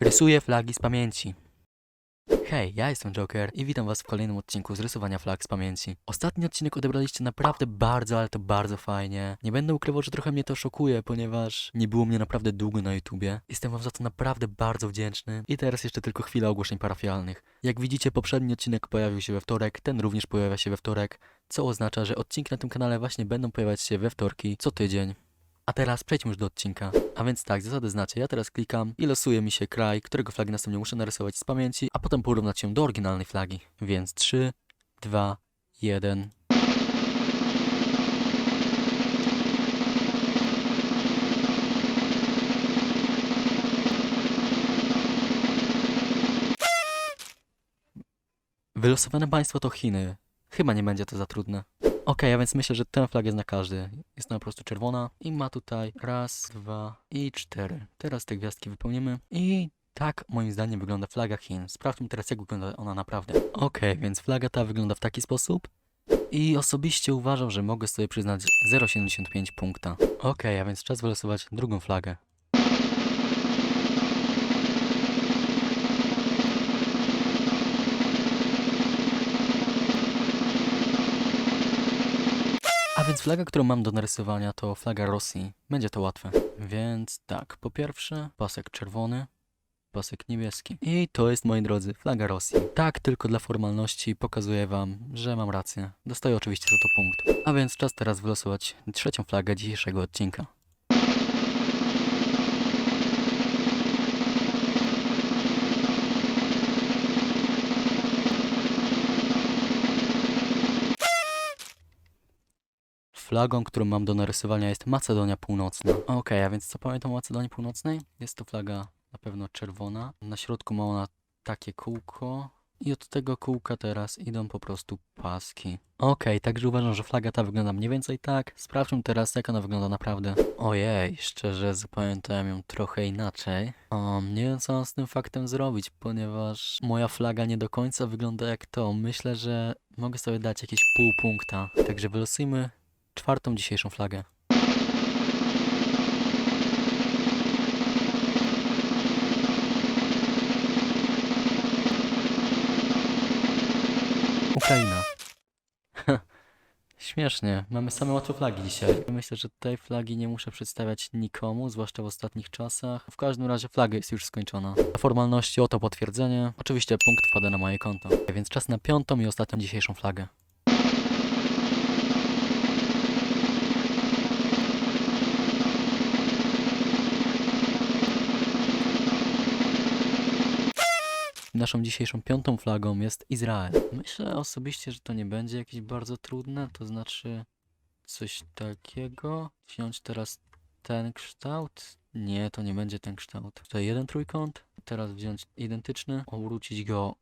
Rysuję flagi z pamięci. Hej, ja jestem Joker i witam was w kolejnym odcinku z rysowania flag z pamięci. Ostatni odcinek odebraliście naprawdę bardzo, ale to bardzo fajnie. Nie będę ukrywał, że trochę mnie to szokuje, ponieważ nie było mnie naprawdę długo na YouTubie. Jestem wam za to naprawdę bardzo wdzięczny. I teraz jeszcze tylko chwila ogłoszeń parafialnych. Jak widzicie, poprzedni odcinek pojawił się we wtorek, ten również pojawia się we wtorek, co oznacza, że odcinki na tym kanale właśnie będą pojawiać się we wtorki co tydzień. A teraz przejdźmy już do odcinka. A więc tak, zasady znacie. Ja teraz klikam i losuje mi się kraj, którego flagi następnie muszę narysować z pamięci, a potem porównać ją do oryginalnej flagi. Więc 3, 2, 1. Wylosowane państwo to Chiny. Chyba nie będzie to za trudne. Okej, a więc myślę, że tę flagę zna każdy. Jest ona po prostu czerwona i ma tutaj raz, dwa i cztery. Teraz te gwiazdki wypełnimy i tak moim zdaniem wygląda flaga Chin. Sprawdźmy teraz jak wygląda ona naprawdę. Okej, więc flaga ta wygląda w taki sposób. I osobiście uważam, że mogę sobie przyznać 0,75 punkta. Okej, a więc czas wylosować drugą flagę. Więc flaga, którą mam do narysowania to flaga Rosji. Będzie to łatwe. Więc tak, po pierwsze pasek czerwony, pasek niebieski. I to jest, moi drodzy, flaga Rosji. Tak, tylko dla formalności pokazuję wam, że mam rację. Dostaję oczywiście za to punkt. A więc czas teraz wylosować trzecią flagę dzisiejszego odcinka. Flagą, którą mam do narysowania jest Macedonia Północna. Okej, a więc co pamiętam o Macedonii Północnej? Jest to flaga na pewno czerwona. Na środku ma ona takie kółko. I od tego kółka teraz idą po prostu paski. Okej, także uważam, że flaga ta wygląda mniej więcej tak. Sprawdźmy teraz, jak ona wygląda naprawdę. Ojej, szczerze zapamiętałem ją trochę inaczej. Um, nie wiem, co mam z tym faktem zrobić, ponieważ moja flaga nie do końca wygląda jak to. Myślę, że mogę sobie dać jakieś pół punkta. Także wylosujmy czwartą dzisiejszą flagę. Ukraina. Śmiesznie, mamy same łatwe flagi dzisiaj. Myślę, że tej flagi nie muszę przedstawiać nikomu, zwłaszcza w ostatnich czasach. W każdym razie flaga jest już skończona. Formalności oto potwierdzenie. Oczywiście punkt wpada na moje konto. Więc czas na piątą i ostatnią dzisiejszą flagę. Naszą dzisiejszą piątą flagą jest Izrael. Myślę osobiście, że to nie będzie jakieś bardzo trudne, to znaczy coś takiego. Wziąć teraz ten kształt. Nie, to nie będzie ten kształt. Tutaj jeden trójkąt. Teraz wziąć identyczny, obrócić go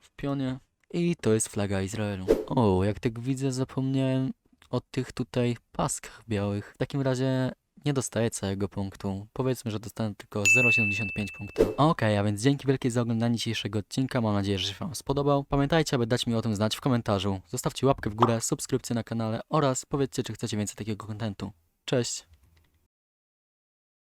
w pionie. I to jest flaga Izraelu. O, jak tak widzę, zapomniałem o tych tutaj paskach białych. W takim razie nie dostaję całego punktu. Powiedzmy, że dostanę tylko 0,75 punkta. Okej, a więc dzięki wielkie za oglądanie dzisiejszego odcinka. Mam nadzieję, że się Wam spodobał. Pamiętajcie, aby dać mi o tym znać w komentarzu. Zostawcie łapkę w górę, subskrypcję na kanale oraz powiedzcie, czy chcecie więcej takiego kontentu. Cześć!